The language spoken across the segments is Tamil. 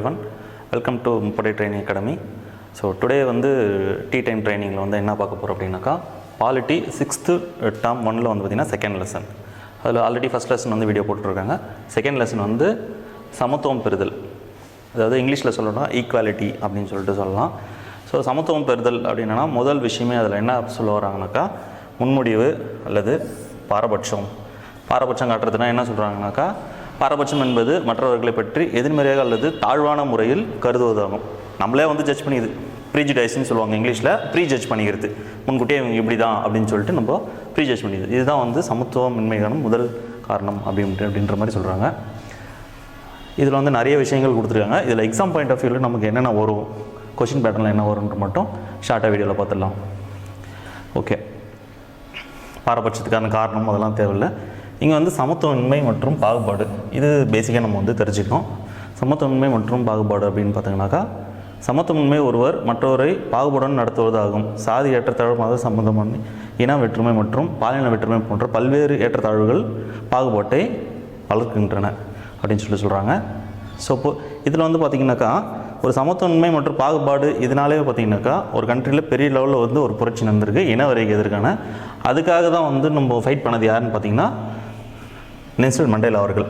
ஹலோ எவ்ரிவன் வெல்கம் டு முப்படை ட்ரைனிங் அகாடமி ஸோ டுடே வந்து டீ டைம் ட்ரைனிங்கில் வந்து என்ன பார்க்க போகிறோம் அப்படின்னாக்கா பாலிட்டி சிக்ஸ்த்து டேர்ம் ஒனில் வந்து பார்த்திங்கன்னா செகண்ட் லெசன் அதில் ஆல்ரெடி ஃபஸ்ட் லெசன் வந்து வீடியோ போட்டுருக்காங்க. செகண்ட் லெசன் வந்து சமத்துவம் பெறுதல். அதாவது இங்கிலீஷில் சொல்லணும்னா ஈக்குவாலிட்டி அப்படின்னு சொல்லிட்டு சொல்லலாம். ஸோ சமத்துவம் பெறுதல் அப்படின்னா முதல் விஷயமே அதில் என்ன சொல்ல வராங்கனாக்கா முன்முடிவு அல்லது பாரபட்சம். பாரபட்சம் காட்டுறதுனா என்ன சொல்கிறாங்கனாக்கா பாரபட்சம் என்பது மற்றவர்களை பற்றி எதிர்மறையாக அல்லது தாழ்வான முறையில் கருதுவதாகும். நம்மளே வந்து ஜட்ஜ் பண்ணிது ப்ரீஜிடைஸ்ன்னு சொல்லுவாங்க இங்கிலீஷில். ப்ரீ ஜட்ஜ் பண்ணிக்கிறது. முன்கூட்டியே இவங்க இப்படி தான் அப்படின்னு சொல்லிட்டு நம்ம ப்ரீ ஜட்ஜ் பண்ணிது இதுதான் வந்து சமத்துவமின்மைக்கான முதல் காரணம் அப்படின்ட்டு அப்படின்ற மாதிரி சொல்கிறாங்க இதில் வந்து நிறைய விஷயங்கள் கொடுத்துருக்காங்க. இதில் எக்ஸாம் பாயிண்ட் ஆஃப் வியூவில் நமக்கு என்னென்ன வரும்? கொஷின் பேட்டர்னில் என்ன வரும்ன்ற மட்டும் ஷார்ட்டாக வீடியோவில் பார்த்துடலாம். ஓகே பாரபட்சத்துக்கான காரணம் அதெல்லாம் தேவையில்லை. இங்கே வந்து சமத்துவமின்மை மற்றும் பாகுபாடு. இது பேசிக்காக நம்ம வந்து தெரிஞ்சுக்கணும். சமத்துவமின்மை மற்றும் பாகுபாடு அப்படின்னு பார்த்தீங்கன்னாக்கா சமத்துவமின்மை ஒருவர் மற்றவரை பாகுபாடன் நடத்துவதாகும். சாதி ஏற்றத்தாழ்வு மத சம்பந்தமான இன வேற்றுமை மற்றும் பாலின வேற்றுமை போன்ற பல்வேறு ஏற்றத்தாழ்வுகள் பாகுபாட்டை வளர்க்கின்றன அப்படின்னு சொல்லி சொல்கிறாங்க ஸோ இப்போ இதில் வந்து பார்த்திங்கனாக்கா ஒரு சமத்துவமின்மை மற்றும் பாகுபாடு இதனாலே பார்த்திங்கனாக்கா ஒரு கண்ட்ரியில் பெரிய லெவலில் வந்து ஒரு புரட்சி நடந்திருக்கு இனவரைக்கு எதிர்க்கான. அதுக்காக தான் வந்து நம்ம ஃபைட் பண்ணது யாருன்னு பார்த்தீங்கன்னா நெல்சல் மண்டேலா அவர்கள்.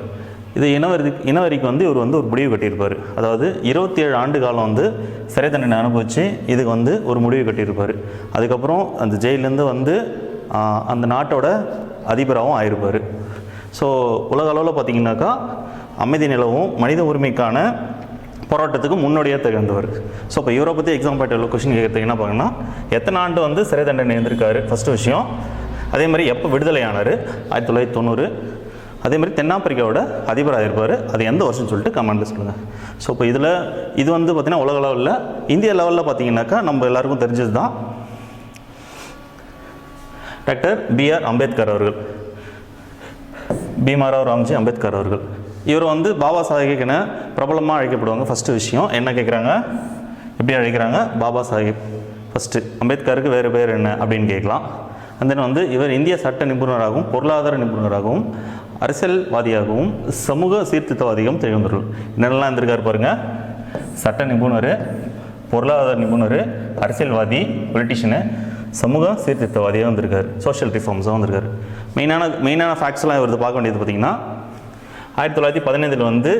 இது இனவரி இனவரிக்கு வந்து இவர் வந்து ஒரு முடிவு கட்டியிருப்பார். அதாவது இருபத்தி ஏழு ஆண்டு காலம் வந்து சிறை தண்டனை அனுபவித்து இதுக்கு வந்து ஒரு முடிவு கட்டியிருப்பார். அதுக்கப்புறம் அந்த ஜெயிலேருந்து வந்து அந்த நாட்டோட அதிபராகவும் ஆயிருப்பார். ஸோ உலக அளவில் பார்த்தீங்கன்னாக்கா அமைதி நிலவும் மனித உரிமைக்கான போராட்டத்துக்கு முன்னோடியாக திகழ்ந்தவர். ஸோ இப்போ இவரை பற்றி எக்ஸாம் பாயிண்ட் கொஷின் கேட்குறது என்ன பார்க்கணும்னா எத்தனை ஆண்டு வந்து சிறை தண்டனை இருந்திருக்காரு ஃபஸ்ட்டு விஷயம். அதே மாதிரி எப்போ விடுதலை ஆனார் ஆயிரத்தி தொள்ளாயிரத்தி தொண்ணூறு. அதே மாதிரி தென்னாப்பிரிக்காவோட அதிபராக இருப்பார். அது எந்த வருஷம்னு சொல்லிட்டு கமெண்ட்டில் சொல்லுங்கள் ஸோ இப்போ இதில் இது வந்து பார்த்திங்கன்னா உலக லெவலில் இந்திய லெவலில் பார்த்தீங்கன்னாக்கா நம்ம எல்லாருக்கும் தெரிஞ்சது தான் டாக்டர் பிஆர் அம்பேத்கர் அவர்கள். பீமாராவ் ராம்ஜி அம்பேத்கர் அவர்கள். இவர் வந்து பாபா சாஹேப் என பிரபலமாக அழைக்கப்படுவாங்க? ஃபஸ்ட்டு விஷயம் என்ன கேட்குறாங்க எப்படி அழைக்கிறாங்க? பாபா சாஹேப். ஃபஸ்ட்டு அம்பேத்கருக்கு வேறு பேர் என்ன அப்படின்னு கேட்கலாம். அந்த வந்து இவர் இந்திய சட்ட நிபுணராகவும் பொருளாதார நிபுணராகவும் அரசியல்வாதியாகவும் சமூக சீர்திருத்தவாதியாகவும் திகழ்ந்துள்ளார் என்னென்னலாம் இருந்திருக்காரு பாருங்க. சட்ட நிபுணர் பொருளாதார நிபுணர் அரசியல்வாதி பொலிட்டிஷியனு சமூக சீர்திருத்தவாதியாக வந்திருக்காரு. சோஷியல் ரிஃபார்ம்ஸாக வந்திருக்காரு. மெயினான மெயினான ஃபேக்ட்ஸ்லாம் இவரது பார்க்க வேண்டியது பார்த்தீங்கன்னா ஆயிரத்தி தொள்ளாயிரத்தி பதினைந்தில் வந்து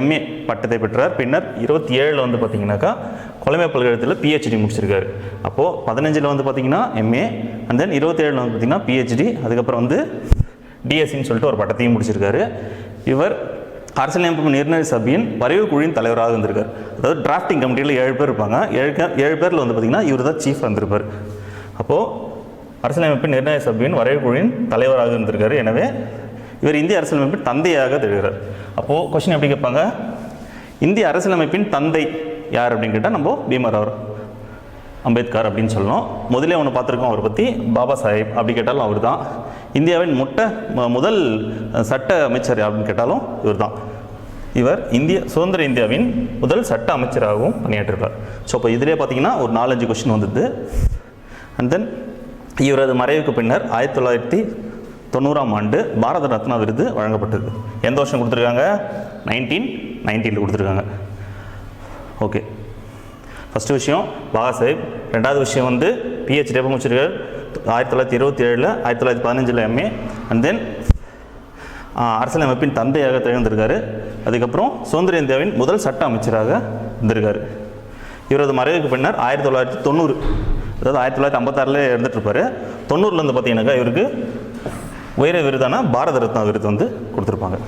எம்ஏ பட்டத்தை பெற்றார். பின்னர் இருபத்தி ஏழில் வந்து பார்த்தீங்கன்னாக்கா கொலம்பே பல்கலைக்கழகத்தில் பிஹெச்டி முடிச்சிருக்காரு. அப்போது பதினஞ்சில் வந்து பார்த்தீங்கன்னா எம்ஏ அண்ட் தென் இருபத்தேழில் வந்து பார்த்தீங்கன்னா பிஹெச்டி அதுக்கப்புறம் வந்து டிஎஸ்சின்னு சொல்லிட்டு ஒரு பட்டத்தையும் முடிச்சிருக்காரு. இவர் அரசியலமைப்பு நிர்ணய சபையின் வரைவு குழுவின் தலைவராக இருந்திருக்கார். அதாவது டிராஃப்டிங் கமிட்டியில் ஏழு பேர் இருப்பாங்க. ஏழு ஏழு பேரில் வந்து பார்த்தீங்கன்னா இவர் தான் சீஃப் வந்திருப்பார் அப்போது அரசியலமைப்பு நிர்ணய சபையின் வரைவு குழுவின் தலைவராக இருந்திருக்காரு. எனவே இவர் இந்திய அரசியலமைப்பின் தந்தையாக திகழ்கிறார். அப்போது கொஸ்டின் எப்படி கேட்பாங்க? இந்திய அரசியலமைப்பின் தந்தை யார் அப்படின்னு கேட்டால் நம்ம அவர். அம்பேத்கர் அப்படின்னு சொல்லணும். முதலே ஒன்று பார்த்துருக்கோம் அவரை பற்றி பாபா சாஹேப் அப்படி கேட்டாலும் அவர் தான் இந்தியாவின் முட்ட ம- முதல் சட்ட அமைச்சர் யாருன்னு கேட்டாலும் இவர் தான் இவர் இந்திய சுதந்திர இந்தியாவின் முதல் சட்ட அமைச்சராகவும் பணியாற்றிருக்கார் ஸோ இப்போ இதிலே பார்த்தீங்கன்னா ஒரு நாலஞ்சு கொஸ்டின் வந்தது. அண்ட் தென் இவரது மறைவுக்கு பின்னர் ஆயிரத்தி தொள்ளாயிரத்தி தொண்ணூறாம் ஆண்டு பாரத ரத்னா விருது வழங்கப்பட்டது. எந்த வருஷம் கொடுத்துருக்காங்க? நைன்டீன் நைன்டீனில் கொடுத்துருக்காங்க. ஓகே ஃபஸ்ட்டு விஷயம் பாபா சாஹேப். ரெண்டாவது விஷயம் வந்து பிஹெச்டி எப்போ ஆயிரத்தி தொள்ளாயிரத்தி இருபத்தி ஏழில் ஆயிரத்தி தொள்ளாயிரத்தி பதினஞ்சில் எம்ஏ அண்ட் தென் அரசியலமைப்பின் தந்தையாக திகழ்ந்திருக்காரு. அதுக்கப்புறம் சுதந்திர இந்தியாவின் முதல் சட்ட அமைச்சராக இருந்திருக்காரு. இவரது மறைவுக்கு பின்னர் ஆயிரத்தி தொள்ளாயிரத்தி தொண்ணூறு அதாவது ஆயிரத்தி தொள்ளாயிரத்தி ஐம்பத்தாறுல இறந்துருப்பார் தொண்ணூறுலேருந்து பார்த்தீங்கன்னாக்கா இவருக்கு உயர விருதான பாரத ரத்னா விருது வந்து கொடுத்துருப்பாங்க.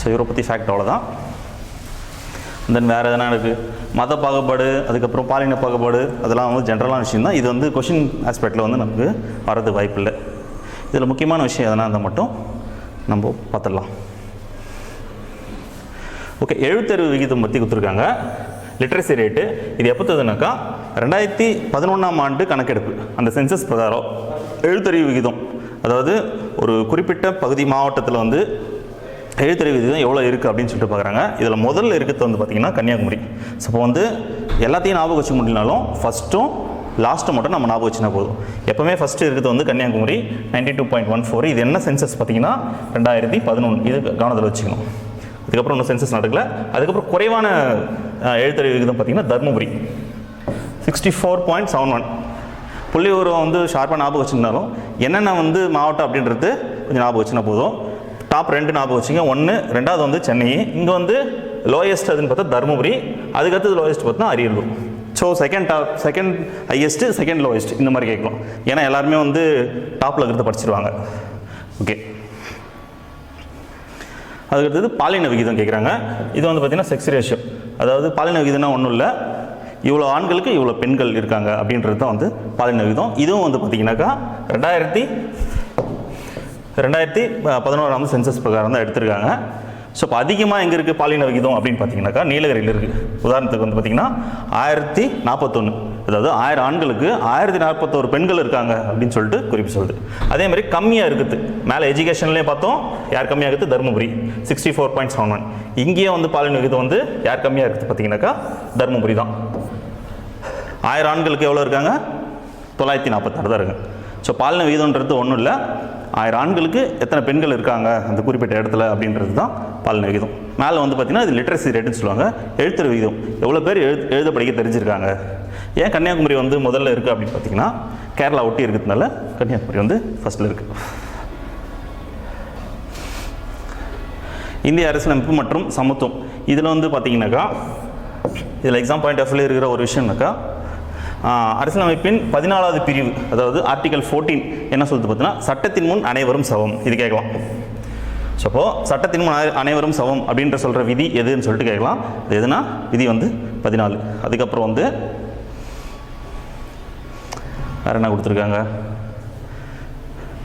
ஸோ இவரை பற்றி ஃபேக்ட் அவ்வளோதான் தென் வேறு எதனா இருக்குது மத பாகுபாடு அதுக்கப்புறம் பாலின பாகுபாடு அதெல்லாம் வந்து ஜென்ரலான விஷயம் தான். இது வந்து கொஷின் ஆஸ்பெக்டில் வந்து நமக்கு வரது வாய்ப்பு இல்லை. இதில் முக்கியமான விஷயம் எதனா இருந்தால் மட்டும் நம்ம பார்த்துடலாம். ஓகே எழுத்தறிவு விகிதம் பற்றி கொடுத்துருக்காங்க. லிட்ரஸி ரேட்டு இது எப்போ தருதுனாக்கா ரெண்டாயிரத்தி பதினொன்றாம் ஆண்டு கணக்கெடுப்பு. அந்த சென்சஸ் பிரகாரம் எழுத்தறிவு விகிதம். அதாவது ஒரு குறிப்பிட்ட பகுதி மாவட்டத்தில் வந்து எழுத்தறிவு விகிதம் எவ்வளோ இருக்குது அப்படின்னு சொல்லிட்டு பார்க்குறாங்க இதில் முதல்ல இருக்கிறது வந்து பார்த்திங்கன்னா கன்னியாகுமரி. ஸோ இப்போ வந்து எல்லாத்தையும் ஞாபகம் வச்சுக்க முடியலனாலும் ஃபஸ்ட்டும் லாஸ்ட்டு மட்டும் நம்ம ஞாபகம் வச்சுனா போதும். எப்போவுமே ஃபஸ்ட்டு இருக்கிறது வந்து Kanyakumari ninety two point one four இது என்ன சென்சஸ் பார்த்தீங்கன்னா ரெண்டாயிரத்தி பதினொன்று இது கவனத்தில் வச்சுக்கணும். அதுக்கப்புறம் இன்னும் சென்சஸ் நடக்கல. அதுக்கப்புறம் குறைவான எழுத்தறிவு விகிதம் பார்த்தீங்கன்னா Dharmapuri. Sixty four point seven one புள்ளி உருவம் வந்து ஷார்ப்பாக ஞாபகம் வச்சுருந்தாலும் என்னென்ன வந்து மாவட்டம் அப்படின்றது கொஞ்சம் ஞாபகம் வச்சுனா போதும். டாப் ரெண்டு ஞாபகம் வச்சுங்க. ஒன்று ரெண்டாவது வந்து சென்னை. இங்கே வந்து லோயஸ்ட் அதுன்னு பார்த்தா தருமபுரி. அதுக்கடுத்தது லோயஸ்ட் பார்த்தா Ariyalur. So second top second highest second lowest இந்த மாதிரி கேட்கலாம். ஏன்னா எல்லாருமே வந்து டாப்பில் இருக்கிறத படிச்சிருவாங்க. ஓகே அதுக்கடுத்தது பாலின விகிதம் கேட்குறாங்க இது வந்து பார்த்தீங்கன்னா செக்ஸ் ரேஷியோ அதாவது பாலின விகிதம்னா ஒன்றும் இல்லை. இவ்வளோ ஆண்களுக்கு இவ்வளோ பெண்கள் இருக்காங்க அப்படின்றது தான் வந்து பாலின விகிதம் இதுவும் வந்து பார்த்தீங்கன்னாக்கா ரெண்டாயிரத்தி ரெண்டாயிரத்தி பதினோராம் சென்சஸ் பிரகாரம் தான் எடுத்திருக்காங்க. ஸோ இப்போ அதிகமாக எங்கே இருக்குது பாலின விகிதம் அப்படின்னு பார்த்தீங்கன்னாக்கா நீலகிரியில் இருக்குது உதாரணத்துக்கு வந்து பார்த்தீங்கன்னா ஆயிரத்தி நாற்பத்தொன்று அதாவது ஆயிரம் ஆண்களுக்கு ஆயிரத்தி நாற்பத்தோரு பெண்கள் இருக்காங்க அப்படின்னு சொல்லிட்டு குறிப்பு சொல்லுது. அதே மாதிரி கம்மியாக இருக்குது. மேலே எஜுகேஷன்லேயே பார்த்தோம் யார் கம்மியாக இருக்குது? Dharmapuri. Sixty four point seven one இங்கேயே வந்து பாலின விகிதம் வந்து யார் கம்மியாக இருக்குது பார்த்தீங்கன்னாக்கா தருமபுரி தான். ஆயிரம் ஆண்களுக்கு எவ்வளோ இருக்காங்க? தொள்ளாயிரத்தி நாற்பத்தாறு தான் இருக்குது ஸோ பாலின விகிதம்ன்றது ஒன்றும் இல்லை. ஆயிரம் ஆண்களுக்கு எத்தனை பெண்கள் இருக்காங்க அந்த குறிப்பிட்ட இடத்துல அப்படின்றது தான் பாலின விகிதம் மேலே வந்து பார்த்தீங்கன்னா இது லிட்ரஸி ரேட்டுன்னு சொல்லுவாங்க. எழுத்துற விகிதம். எவ்வளோ பேர் எழு எழுத படிக்க தெரிஞ்சிருக்காங்க. ஏன் கன்னியாகுமரி வந்து முதல்ல இருக்குது அப்படின்னு பார்த்தீங்கன்னா கேரளா ஒட்டி இருக்கிறதுனால கன்னியாகுமரி வந்து ஃபஸ்ட்டில் இருக்குது இந்திய அரசியலமைப்பு மற்றும் சமத்துவம். இதில் வந்து பார்த்தீங்கன்னாக்கா இதில் எக்ஸாம் பாயிண்ட் ஆஃப் இருக்கிற ஒரு விஷயம்னாக்கா அரசியலமைப்பின் பதினாலாவது பிரிவு அதாவது ஆர்டிகல் 14 என்ன சொல்லுது பார்த்தீங்கன்னா சட்டத்தின் முன் அனைவரும் சவம் இது கேட்கலாம். ஸோ அப்போது சட்டத்தின் முன் அனை- அனைவரும் சவம் அப்படின்ற சொல்கிற விதி எதுன்னு சொல்லிட்டு கேட்கலாம். அது எதுனா விதி வந்து பதினாலு. அதுக்கப்புறம் வந்து வேறு என்ன கொடுத்துருக்காங்க?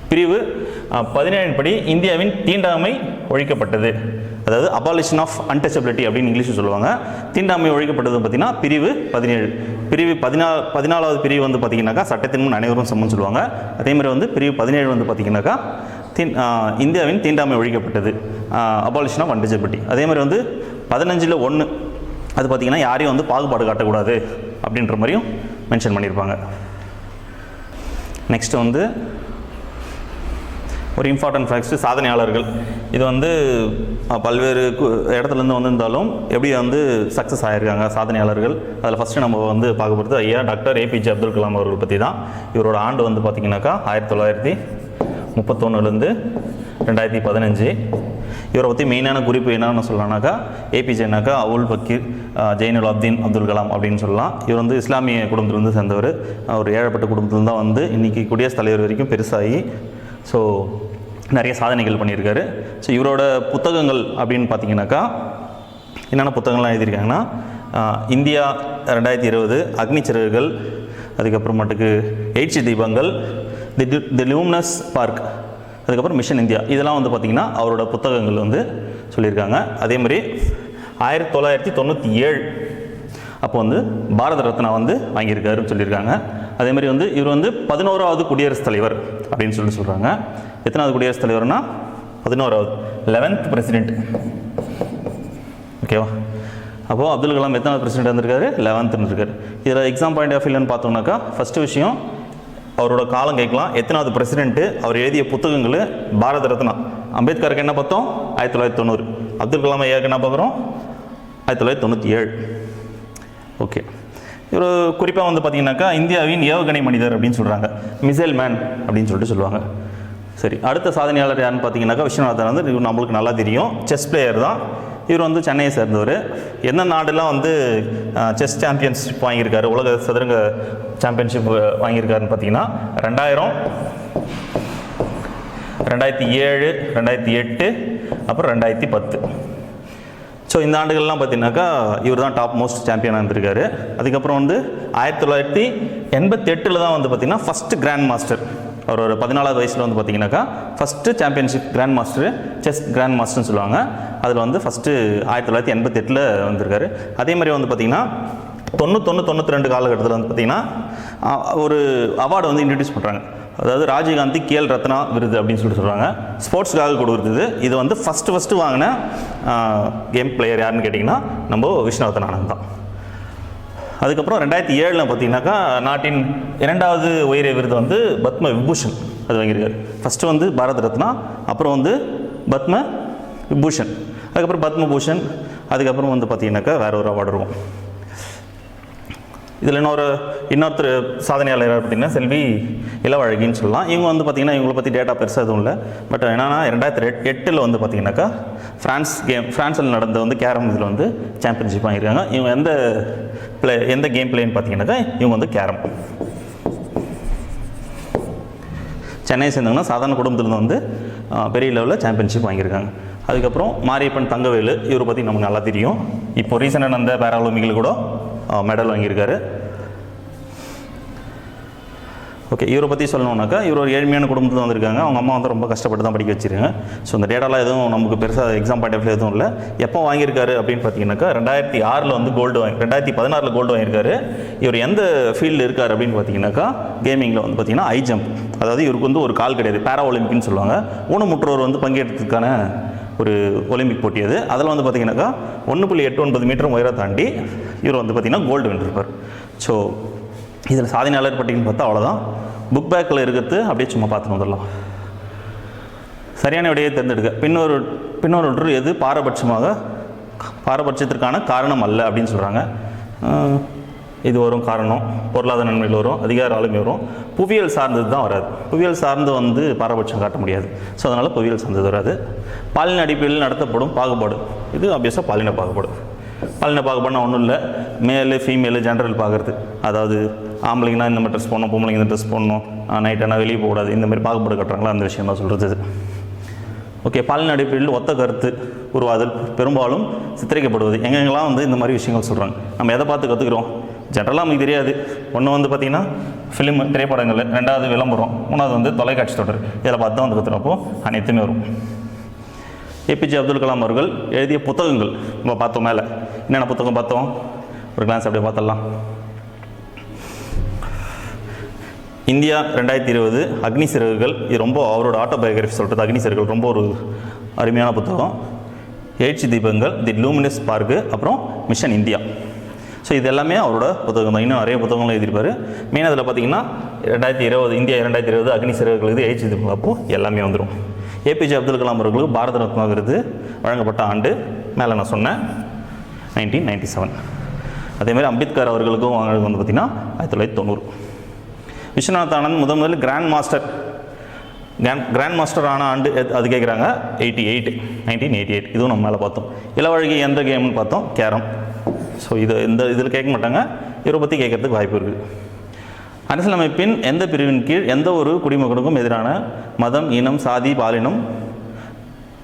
பிரிவு பதினேழின் படி இந்தியாவின் தீண்டாமை ஒழிக்கப்பட்டது. அதாவது அபாலிஷன் ஆஃப் அன்டச்சபிலிட்டி அப்படின்னு இங்கிலீஷில் சொல்லுவாங்க. தீண்டாமை ஒழிக்கப்பட்டது பார்த்தீங்கன்னா பிரிவு பதினேழு. பிரிவு பதினா பதினாலாவது பிரிவு வந்து பார்த்தீங்கன்னாக்கா சட்டத்தின் முன் அனைவரும் சமம்னு சொல்லுவாங்க. அதே மாதிரி வந்து பிரிவு பதினேழு வந்து பார்த்தீங்கன்னாக்கா தீன் இந்தியாவின் தீண்டாமை ஒழிக்கப்பட்டது. அபாலிஷன் ஆஃப் அன்டச்சபிலிட்டி அதே மாதிரி வந்து பதினஞ்சில் ஒன்று அது பார்த்தீங்கன்னா யாரையும் வந்து பாகுபாடு காட்டக்கூடாது அப்படின்ற மாதிரியும் மென்ஷன் பண்ணியிருப்பாங்க நெக்ஸ்ட் வந்து ஒரு இம்பார்ட்டன்ட் ஃபேக்ட்ஸ் சாதனையாளர்கள். இது வந்து பல்வேறு கு- இடத்துலேருந்து வந்திருந்தாலும் எப்படி வந்து சக்ஸஸ் ஆகியிருக்காங்க சாதனையாளர்கள். அதில் ஃபஸ்ட்டு நம்ம வந்து பார்க்க போகிறது ஐயா டாக்டர் ஏபிஜே அப்துல் கலாம் அவர்கள் பற்றி தான். இவரோட ஆண்டு வந்து பார்த்திங்கனாக்கா ஆயிரத்தி தொள்ளாயிரத்தி முப்பத்தொன்னுலேருந்து ரெண்டாயிரத்தி பதினஞ்சு. இவரை பற்றி மெயினான குறிப்பு என்னன்னு சொல்லலாம்னாக்கா ஏபிஜேனாக்கா அவுல் பக்கீர் ஜெயினுல் அப்தீன் அப்துல் கலாம் அப்படின்னு சொல்லலாம். இவர் வந்து இஸ்லாமிய குடும்பத்திலிருந்து சேர்ந்தவர். ஒரு ஏழப்பட்ட குடும்பத்திலிருந்து தான் வந்து இன்றைக்கி குடியரசுத் தலைவர் வரைக்கும் பெருசாகி ஸோ நிறைய சாதனைகள் பண்ணியிருக்காரு. ஸோ இவரோட புத்தகங்கள் அப்படின்னு பார்த்தீங்கன்னாக்கா என்னென்ன புத்தகங்கள்லாம் எழுதியிருக்காங்கன்னா இந்தியா ரெண்டாயிரத்தி இருபது அக்னிச்சிறகுகள் அதுக்கப்புறமேட்டுக்கு எயிட்சி தீபங்கள் தி தி லூம்னஸ் பார்க் அதுக்கப்புறம் மிஷன் இந்தியா. இதெல்லாம் வந்து பார்த்திங்கன்னா அவரோட புத்தகங்கள் வந்து சொல்லியிருக்காங்க. அதே மாதிரி ஆயிரத்தி தொள்ளாயிரத்தி தொண்ணூற்றி ஏழு அப்போ வந்து பாரத ரத்னா வந்து வாங்கியிருக்காருன்னு சொல்லியிருக்காங்க. அதே மாதிரி வந்து இவர் வந்து பதினோராவது குடியரசுத் தலைவர் அப்படின்னு சொல்லி சொல்கிறாங்க எத்தனாவது குடியரசுத் தலைவர்னா? பதினோராவது. லெவன்த் பிரசிடென்ட் ஓகேவா அப்போது அப்துல் கலாம் எத்தனாவது பிரசிடென்ட் வந்திருக்காரு லெவன்த்னு இருக்காரு இதில் எக்ஸாம் பாயிண்ட் ஆஃப் இல்லைன்னு பார்த்தோம்னாக்கா ஃபஸ்ட்டு விஷயம் அவரோட காலம் கேட்கலாம். எத்தனாவது பிரசிடென்ட்டு அவர் எழுதிய புத்தகங்கள் பாரத ரத்னா. அம்பேத்கருக்கு என்ன பார்த்தோம் ஆயிரத்தி தொள்ளாயிரத்தி தொண்ணூறு. அப்துல் கலாம் ஐயாவுக்கு என்ன பார்க்குறோம்? ஆயிரத்தி தொள்ளாயிரத்தி தொண்ணூற்றி ஏழு. ஓகே ஒரு குறிப்பாக வந்து பார்த்தீங்கன்னாக்கா இந்தியாவின் ஏவுகணை மனிதர் அப்படின்னு சொல்கிறாங்க மிசைல் மேன் அப்படின்னு சொல்லிட்டு சொல்லுவாங்க. சரி அடுத்த சாதனையாளர் யாருன்னு பார்த்தீங்கன்னாக்கா விஸ்வநாதன் வந்து இவர் நம்மளுக்கு நல்லா தெரியும். செஸ் பிளேயர் தான். இவர் வந்து சென்னையை சேர்ந்தவர். என்ன நாடுலாம் வந்து செஸ் சாம்பியன்ஷிப் வாங்கியிருக்காரு உலக சதுரங்க சாம்பியன்ஷிப் வாங்கியிருக்காருன்னு பார்த்தீங்கன்னா ரெண்டாயிரம் ரெண்டாயிரத்தி ஏழு ரெண்டாயிரத்தி எட்டு அப்புறம் ரெண்டாயிரத்தி பத்து. ஸோ இந்த ஆண்டுகள்லாம் பார்த்தீங்கன்னாக்கா இவர் தான் டாப் மோஸ்ட் சாம்பியனாக இருந்திருக்காரு. அதுக்கப்புறம் வந்து ஆயிரத்தி தொள்ளாயிரத்தி எண்பத்தி எட்டில் தான் வந்து பார்த்தீங்கன்னா ஃபஸ்ட்டு கிராண்ட் மாஸ்டர் அவர் ஒரு பதினாலாவது வயசில் வந்து பார்த்தீங்கன்னாக்கா first championship grand master chess grand மாஸ்டர்னு சொல்லுவாங்க. அதில் வந்து ஃபஸ்ட்டு ஆயிரத்தி தொள்ளாயிரத்தி எண்பத்தெட்டில் வந்திருக்காரு. அதே மாதிரி வந்து பார்த்திங்கன்னா தொண்ணூத்தொன்று தொண்ணூற்றி ரெண்டு காலகட்டத்தில் வந்து பார்த்திங்கன்னா ஒரு அவார்டு வந்து இன்ட்ரடியூஸ் பண்ணுறாங்க அதாவது ராஜீவ்காந்தி கேல் ரத்னா விருது அப்படின்னு சொல்லிட்டு சொல்கிறாங்க ஸ்போர்ட்ஸ்க்காக கொடுக்குறது. இது வந்து ஃபஸ்ட்டு ஃபஸ்ட்டு வாங்கின கேம் பிளேயர் யாருன்னு கேட்டிங்கன்னா நம்ம விஸ்வநாதன் ஆனந்த் தான். அதுக்கப்புறம் ரெண்டாயிரத்தி ஏழில் பார்த்தீங்கன்னாக்கா நாட்டின் இரண்டாவது உயரிய விருது வந்து பத்ம விபூஷன் அது வாங்கியிருக்காரு. ஃபஸ்ட்டு வந்து பாரத ரத்னா அப்புறம் வந்து பத்ம விபூஷன். அதுக்கப்புறம் பத்மபூஷன் அதுக்கப்புறம் வந்து பார்த்தீங்கன்னாக்கா வேற ஒரு அவார்டு இருக்கும் இதில் இன்னொரு இன்னொருத்தர் சாதனையாளர் அப்படின்னா செல்வி இளவழகின்னு சொல்லலாம். இவங்க வந்து பார்த்தீங்கன்னா இவங்களை பற்றி டேட்டா பெருசாக எதுவும் இல்லை. பட் என்னென்னா ரெண்டாயிரத்தி எட் எட்டில் வந்து பார்த்தீங்கன்னாக்கா ஃப்ரான்ஸ் கேம் ஃப்ரான்ஸில் நடந்த வந்து கேரம் இதில் வந்து சாம்பியன்ஷிப் வாங்கியிருக்காங்க. இவங்க எந்த ப்ளே எந்த கேம் பிளேன்னு பார்த்தீங்கன்னாக்கா இவங்க வந்து கேரம். சென்னை சேர்ந்தாங்கன்னா சாதாரண குடும்பத்தில் வந்து பெரிய லெவலில் சாம்பியன்ஷிப் வாங்கியிருக்காங்க. அதுக்கப்புறம் மாரியப்பன் தங்கவேலு இவரை பற்றி நமக்கு நல்லா தெரியும். இப்போ ரீசெண்டாக நடந்த பேராலோமிக்கில் கூட மெடல் வாங்கியிருக்காரு. ஓகே இவரை பற்றி சொல்லணுன்னாக்கா இவர் ஒரு ஏழ்மையான குடும்பத்தில் வந்திருக்காங்க. அவங்க அம்மா வந்து ரொம்ப கஷ்டப்பட்டு தான் படிக்க வச்சிருக்காங்க. ஸோ இந்த டேட்டாலாம் எதுவும் நமக்கு பெருசாக எக்ஸாம் பாயிண்ட் ஆஃப் எதுவும் இல்லை. எப்போ வாங்கியிருக்காரு அப்படின்னு பார்த்தீங்கன்னாக்கா ரெண்டாயிரத்தி ஆறில் வந்து கோல்டு வாங்கி ரெண்டாயிரத்தி பதினாறில் கோல்டு வாங்கியிருக்காரு. இவர் எந்த ஃபீல்டில் இருக்கார் அப்படின்னு பார்த்தீங்கன்னாக்கா கேமிங்கில் வந்து பார்த்தீங்கன்னா ஐ ஜம்ப் அதாவது இவருக்கு வந்து ஒரு கால் கிடையாது பேரா ஒலிம்பிக்னு சொல்லுவாங்க. ஊனமுற்றோர் வந்து பங்கேற்றதுக்கான ஒரு ஒலிம்பிக் போட்டி அது. அதில் வந்து பார்த்தீங்கன்னாக்கா ஒன்று புள்ளி எட்டு ஒன்பது மீட்டர் உயரம் தாண்டி இவர் வந்து பார்த்தீங்கன்னா கோல்டு வென்றிருப்பார். ஸோ இதில் சாதனையாளர் பட்டியல்னு பார்த்தா அவ்வளோதான் புக் பேக்கில் இருக்கிறது அப்படியே சும்மா பார்த்துட்டு வந்துடலாம். சரியான விடையை தேர்ந்தெடுக்க. பின்னொரு பின்னொரு எது? பாரபட்சமாக பாரபட்சத்திற்கான காரணம் அல்ல அப்படின்னு சொல்கிறாங்க இது வரும் காரணம். பொருளாதார நன்மைகள் வரும் அதிகார ஆளுமை வரும். புவியியல் சார்ந்தது தான் வராது. புவியியல் சார்ந்து வந்து பாரபட்சம் காட்ட முடியாது. ஸோ அதனால் புவியியல் சார்ந்தது வராது. பாலின அடிப்படையில் நடத்தப்படும் பாகுபாடு. இது ஆப்வியஸாக பாலின பாகுபாடு. பாலின பாகுபாடுனா ஒன்றும் இல்லை. மேலு ஃபீமேலு ஜென்ரல் பார்க்குறது அதாவது ஆம்பளைங்கன்னா இந்த மாதிரி ட்ரெஸ் போடணும் பொம்பளைங்க இந்த ட்ரெஸ் போடணும். நைட் ஆனால் வெளியே போகக்கூடாது. இந்த மாதிரி பாகுபாடு கட்டுறாங்களா? அந்த விஷயம் தான் சொல்கிறது ஓகே பாலின அடிப்படையில் ஒத்த கருத்து உருவாதல் பெரும்பாலும் சித்தரிக்கப்படுவது. எங்கெங்கெல்லாம் வந்து இந்த மாதிரி விஷயங்கள் சொல்கிறாங்க நம்ம எதை பார்த்து கற்றுக்குறோம் ஜென்ரலாக நமக்கு தெரியாது. ஒன்று வந்து பார்த்திங்கன்னா ஃபிலிம் திரைப்படங்கள் ரெண்டாவது விளம்பரம் மூணாவது வந்து தொலைக்காட்சி தொடர். இதில் பார்த்து தான் வந்து பார்த்துருப்போம் அனைத்துமே வரும். ஏபிஜே அப்துல் கலாம் அவர்கள் எழுதிய புத்தகங்கள் நம்ம பார்த்தோம் மேலே. என்னென்ன புத்தகம் பார்த்தோம்? ஒரு கிளாஸ் அப்படியே பார்த்தலாம் இந்தியா ரெண்டாயிரத்தி இருபது அக்னி சிறகுகள். இது ரொம்ப அவரோட ஆட்டோபயோகிராஃபி சொல்கிறது அக்னி சிறகுகள் ரொம்ப ஒரு அருமையான புத்தகம். எழுச்சி தீபங்கள் தி லூமினஸ் பார்க்கு அப்புறம் மிஷன் இந்தியா ஸோ இது எல்லாமே அவரோட புத்தகம் தான். இன்னும் நிறைய புத்தகங்கள் எழுதியிருப்பாரு. மெயின் அதில் பார்த்தீங்கன்னா ரெண்டாயிரத்தி இருபது இந்தியா ரெண்டாயிரத்தி இருபது அக்னி சிறகுகளுக்கு இது எழுச்சி தீபம் அப்போ எல்லாமே வந்துடும் ஏபிஜே அப்துல் கலாம் அவர்களுக்கு பாரத ரத்னா விருது வழங்கப்பட்ட ஆண்டு. மேலே நான் சொன்னேன் நைன்டீன் நைன்டி செவன் அதேமாதிரி அம்பேத்கர் அவர்களுக்கும் வாங்கினது வந்து பார்த்திங்கன்னா ஆயிரத்தி தொள்ளாயிரத்தி தொண்ணூறு. விஸ்வநாத் ஆனந்த் முதன் முதல்ல grand master grand grand master ஆன ஆண்டு அது கேட்குறாங்க eighty eight nineteen eighty eight இதுவும் நம்ம மேலே பார்த்தோம். இளவழகி எந்த கேம்னு பார்த்தோம் கேரம். ஸோ இது இந்த இதில் கேட்க மாட்டாங்க. இவரை பற்றி கேட்கறதுக்கு வாய்ப்பு இருக்குது அரசியலமைப்பின் எந்த பிரிவின் கீழ் எந்த ஒரு குடிமகனுக்கும் எதிரான மதம் இனம் சாதி பாலினம்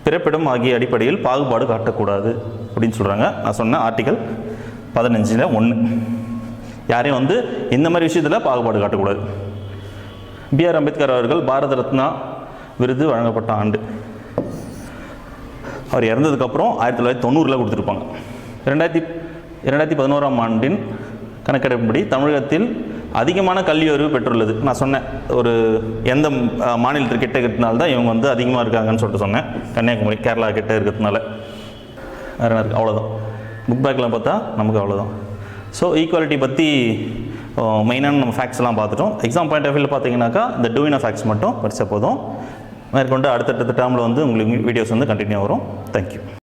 பிறப்பிடம் ஆகிய அடிப்படையில் பாகுபாடு காட்டக்கூடாது அப்படின்னு சொல்கிறாங்க நான் சொன்ன ஆர்டிகல் பதினஞ்சில் ஒன்று யாரையும் வந்து இந்த மாதிரி விஷயத்தில் பாகுபாடு காட்டக்கூடாது. பிஆர் அம்பேத்கர் அவர்கள் பாரத ரத்னா விருது வழங்கப்பட்ட ஆண்டு. அவர் இறந்ததுக்கப்புறம் ஆயிரத்தி தொள்ளாயிரத்தி தொண்ணூறில் கொடுத்துருப்பாங்க. ரெண்டாயிரத்தி இரண்டாயிரத்தி பதினோராம் ஆண்டின் கணக்கெடுப்பின்படி தமிழகத்தில் அதிகமான கல்வி அறிவு பெற்றுள்ளது. நான் சொன்னேன் ஒரு எந்த மாநிலத்தில் மாநிலத்திற்கு கிட்ட இருக்கிறதுனால தான் இவங்க வந்து அதிகமாக இருக்காங்கன்னு சொல்லிட்டு சொன்னேன். கன்னியாகுமரி கேரளா கிட்ட இருக்கிறதுனால. வேறு என்ன இருக்குது அவ்வளோதான் புக் பேக்கில் பார்த்தா நமக்கு அவ்வளோதான் ஸோ ஈக்குவாலிட்டி பற்றி மெயினான நம்ம ஃபேக்ட்ஸ்லாம் பார்த்துட்டோம். எக்ஸாம் பாயிண்ட் ஆஃப் வியூவில் பார்த்தீங்கன்னாக்கா இந்த டூவினா ஃபேக்ட்ஸ் மட்டும் படித்த போதும். மேற்கொண்டு அடுத்தடுத்த டேர்மில் வந்து உங்களுக்கு வீடியோஸ் வந்து கண்டினியூ வரும். தேங்க்யூ